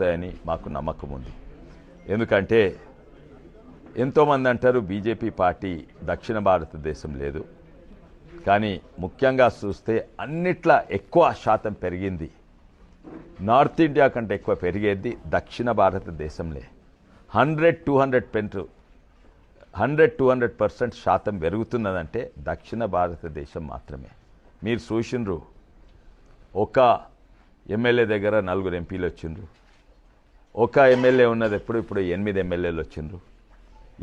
వస్తాయని మాకు నమ్మకం ఉంది. ఎందుకంటే ఎంతోమంది అంటారు బీజేపీ పార్టీ దక్షిణ భారతదేశం లేదు. కానీ ముఖ్యంగా చూస్తే అన్నిట్లా ఎక్కువ శాతం పెరిగింది. నార్త్ ఇండియా కంటే ఎక్కువ పెరిగేది దక్షిణ భారతదేశంలే. హండ్రెడ్ టూ హండ్రెడ్ పెంట్ హండ్రెడ్ టూ హండ్రెడ్ పర్సెంట్ శాతం పెరుగుతున్నదంటే దక్షిణ భారతదేశం మాత్రమే. మీరు చూసిండ్రు. ఒక ఎమ్మెల్యే దగ్గర నలుగురు ఎంపీలు వచ్చిండ్రు. ఒక ఎమ్మెల్యే ఉన్నది ఎప్పుడు ఇప్పుడు ఎనిమిది ఎమ్మెల్యేలు వచ్చిండ్రు.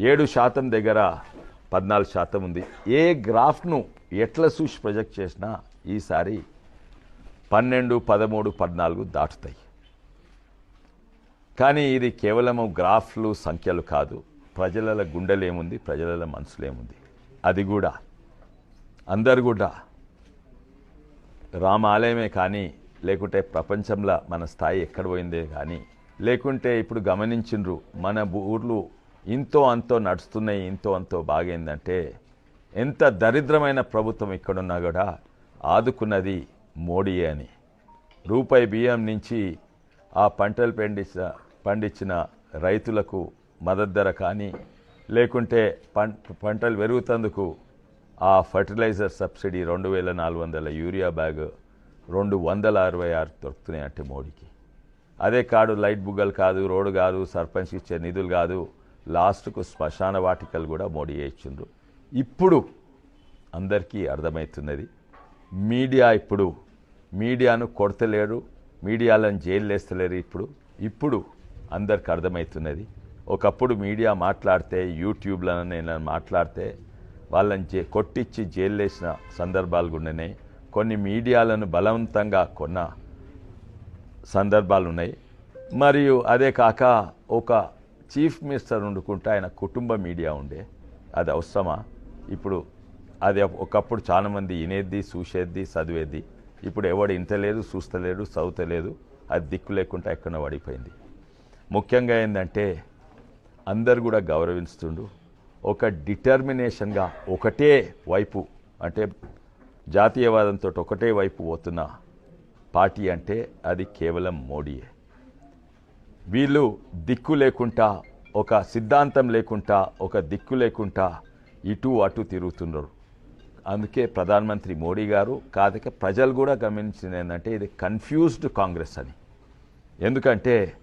ఏడు శాతం దగ్గర పద్నాలుగు శాతం ఉంది. ఏ గ్రాఫ్ను ఎట్లా చూసి ప్రొజెక్ట్ చేసినా ఈసారి పన్నెండు పదమూడు పద్నాలుగు దాటుతాయి. కానీ ఇది కేవలము గ్రాఫ్లు సంఖ్యలు కాదు. ప్రజల గుండెలేముంది ప్రజల మనసులేముంది. అది కూడా అందరు కూడా రామాలయమే కానీ లేకుంటే ప్రపంచంలో మన స్థాయి ఎక్కడ పోయిందే కానీ లేకుంటే ఇప్పుడు గమనించిండ్రు మన ఊర్లు ఇంతో అంతో నడుస్తున్నాయి ఇంతో అంతో బాగైందంటే ఎంత దరిద్రమైన ప్రభుత్వం ఇక్కడున్నా కూడా ఆదుకున్నది మోడీయే అని. రూపాయి బియ్యం నుంచి ఆ పంటలు పండించిన పండించిన రైతులకు మద్దతు ధర కానీ లేకుంటే పం పంటలు పెరుగుతందుకు ఆ ఫర్టిలైజర్ సబ్సిడీ రెండు వేల నాలుగు వందల యూరియా బ్యాగ్ రెండు వందల అరవై ఆరు దొరుకుతున్నాయి అంటే మోడీకి. అదే కాడు లైట్ బుగ్గలు కాదు రోడ్డు కాదు సర్పంచ్ ఇచ్చే నిధులు కాదు. లాస్ట్కు శ్మశాన వాటికలు కూడా మోడీ ఇచ్చిండ్రు ఇప్పుడు అందరికీ అర్థమవుతున్నది మీడియా ఇప్పుడు మీడియాను కొడతలేరు మీడియాలను జైలు వేస్తలేరు ఇప్పుడు. ఇప్పుడు అందరికి అర్థమవుతున్నది ఒకప్పుడు మీడియా మాట్లాడితే యూట్యూబ్లను నేను మాట్లాడితే వాళ్ళని జే కొట్టించి జైలు వేసిన సందర్భాలు కూడానే కొన్ని మీడియాలను బలవంతంగా కొన్న సందర్భాలు ఉన్నాయి మరియు అదే కాక ఒక చీఫ్ మినిస్టర్ ఉండుకుంటే ఆయన కుటుంబ మీడియా ఉండే. అది అవసరమా? ఇప్పుడు అది ఒకప్పుడు చాలామంది వినేది చూసేది చదివేది ఇప్పుడు ఎవడు ఇంతలేదు చూస్తలేడు చదువుతలేదు అది దిక్కు లేకుండా ఎక్కడ పడిపోయింది ముఖ్యంగా ఏంటంటే అందరు కూడా గౌరవిస్తుండు ఒక డిటర్మినేషన్గా ఒకటే వైపు అంటే జాతీయవాదంతో ఒకటే వైపు పోతున్న పార్టీ అంటే అది కేవలం మోడీయే. వీళ్ళు దిక్కు లేకుండా ఒక సిద్ధాంతం లేకుండా ఒక దిక్కు లేకుండా ఇటు అటు తిరుగుతున్నారు. అందుకే ప్రధానమంత్రి మోడీ గారు కాదక ప్రజలు కూడా గమనించింది ఏంటంటే ఇది కన్ఫ్యూజ్డ్ కాంగ్రెస్ అని. ఎందుకంటే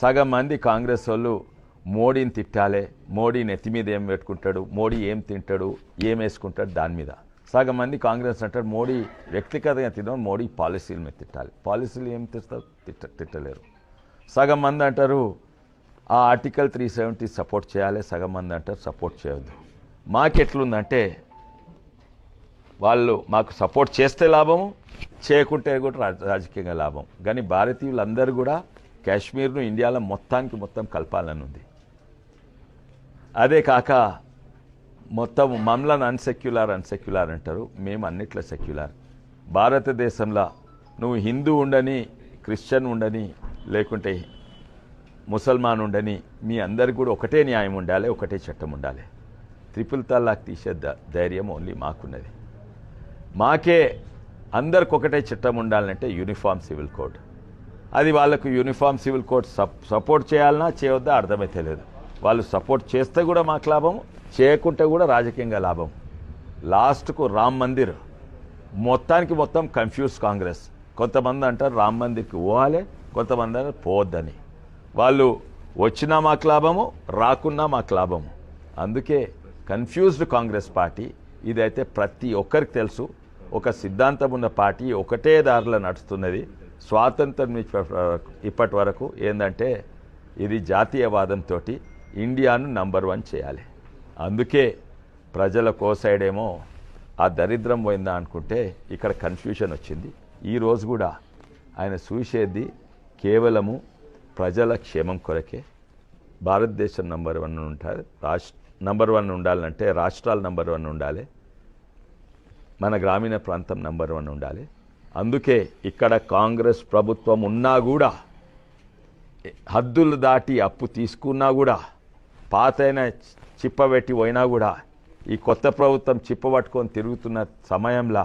సగం మంది కాంగ్రెస్ వాళ్ళు మోడీని తిట్టాలే మోడీ నెత్తి మీద ఏం పెట్టుకుంటాడు మోడీ ఏం తింటాడు ఏం వేసుకుంటాడు దాని మీద. సగం మంది కాంగ్రెస్ అంటారు. మోడీ వ్యక్తిగతంగా తినడం మోడీ పాలసీల మీద తిట్టాలి. పాలసీలు ఏం తిస్తారు తిట్ట తిట్టలేరు. సగం మంది అంటారు ఆ ఆర్టికల్ త్రీ సెవెంటీ సపోర్ట్ చేయాలి. సగం మంది అంటారు సపోర్ట్ చేయొద్దు. మాకెట్లుందంటే వాళ్ళు మాకు సపోర్ట్ చేస్తే లాభము చేయకుంటే కూడా రాజకీయంగా లాభం. కానీ భారతీయులందరూ కూడా కాశ్మీర్ను ఇండియాలో మొత్తానికి మొత్తం కలపాలని ఉంది. అదే కాక మొత్తం మమ్మల్ని అన్సెక్యులర్ అన్సెక్యులర్ అంటారు. మేము అన్నిట్లో సెక్యులర్ భారతదేశంలో నువ్వు హిందూ ఉండని క్రిస్టియన్ ఉండని లేకుంటే ముసల్మాన్ ఉండని మీ అందరికి కూడా ఒకటే న్యాయం ఉండాలి ఒకటే చట్టం ఉండాలి. త్రిపుల్ తలాక్ తీసే ద- ధైర్యం ఓన్లీ మాకున్నది. మాకే అందరికి ఒకటే చట్టం ఉండాలంటే యూనిఫామ్ సివిల్ కోడ్. అది వాళ్ళకు uniform civil code sup support చేయాలన్నా చేయొద్దా అర్థమైతే లేదు వాళ్ళు సపోర్ట్ చేస్తే కూడా మాకు లాభం చేయకుంటే కూడా రాజకీయంగా లాభం. లాస్ట్కు రామ్ మందిర్. మొత్తానికి మొత్తం కన్ఫ్యూజ్ కాంగ్రెస్. కొంతమంది అంటారు రామ్ మందిర్కి పోవాలి కొంతమంది అంటారు పోవద్దని. వాళ్ళు వచ్చినా మాకు లాభము రాకున్నా మాకు లాభము. అందుకే కన్ఫ్యూజ్డ్ కాంగ్రెస్ పార్టీ ఇదైతే ప్రతి ఒక్కరికి తెలుసు. ఒక సిద్ధాంతం ఉన్న పార్టీ ఒకటే దారిలో నడుస్తున్నది. స్వాతంత్రం ఇప్పటి వరకు ఇప్పటి వరకు ఏంటంటే ఇది జాతీయవాదంతో ఇండియాను నంబర్ వన్ చేయాలి. అందుకే ప్రజల కోసైడేమో ఆ దరిద్రం పోయిందా అనుకుంటే ఇక్కడ కన్ఫ్యూషన్ వచ్చింది. ఈరోజు కూడా ఆయన చూసేది కేవలము ప్రజల క్షేమం కొరకే భారతదేశం నంబర్ వన్ ఉంటారు రాష్ట్ర నంబర్ వన్ ఉండాలంటే రాష్ట్రాలు నంబర్ వన్ ఉండాలి మన గ్రామీణ ప్రాంతం నంబర్ వన్ ఉండాలి. అందుకే ఇక్కడ కాంగ్రెస్ ప్రభుత్వం ఉన్నా కూడా హద్దులు దాటి అప్పు తీసుకున్నా కూడా పాతైన చిప్పబెట్టి పోయినా కూడా ఈ కొత్త ప్రభుత్వం చిప్పబట్టుకొని తిరుగుతున్న సమయంలో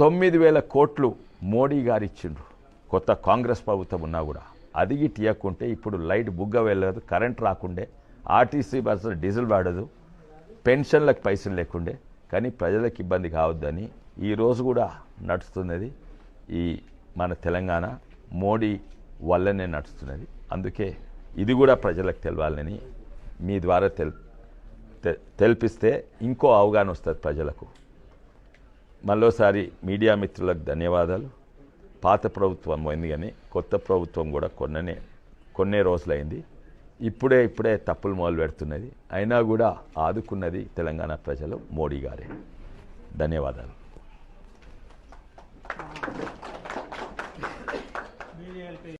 తొమ్మిది వేల కోట్లు మోడీ గారు ఇచ్చిండ్రు. కొత్త కాంగ్రెస్ ప్రభుత్వం ఉన్నా కూడా. అదిగి తీయకుంటే ఇప్పుడు లైట్ బుగ్గ వెళ్ళదు కరెంట్ రాకుండే ఆర్టీసీ బస్సు డీజిల్ వాడదు పెన్షన్లకు పైసలు లేకుండే. కానీ ప్రజలకు ఇబ్బంది కావద్దని ఈరోజు కూడా నడుస్తున్నది ఈ మన తెలంగాణ. మోడీ వల్లనే నడుస్తున్నది. అందుకే ఇది కూడా ప్రజలకు తెలవాలని మీ ద్వారా తెల్ తె- తెలిపిస్తే ఇంకో అవగాహన వస్తుంది ప్రజలకు. మరోసారి మీడియా మిత్రులకు ధన్యవాదాలు. పాత ప్రభుత్వం పోయింది కానీ కొత్త ప్రభుత్వం కూడా కొన్ననే కొన్నే రోజులైంది. ఇప్పుడే ఇప్పుడే తప్పులు మొదలు పెడుతున్నది. అయినా కూడా ఆదుకున్నది తెలంగాణ ప్రజలు మోడీ గారే. ధన్యవాదాలు.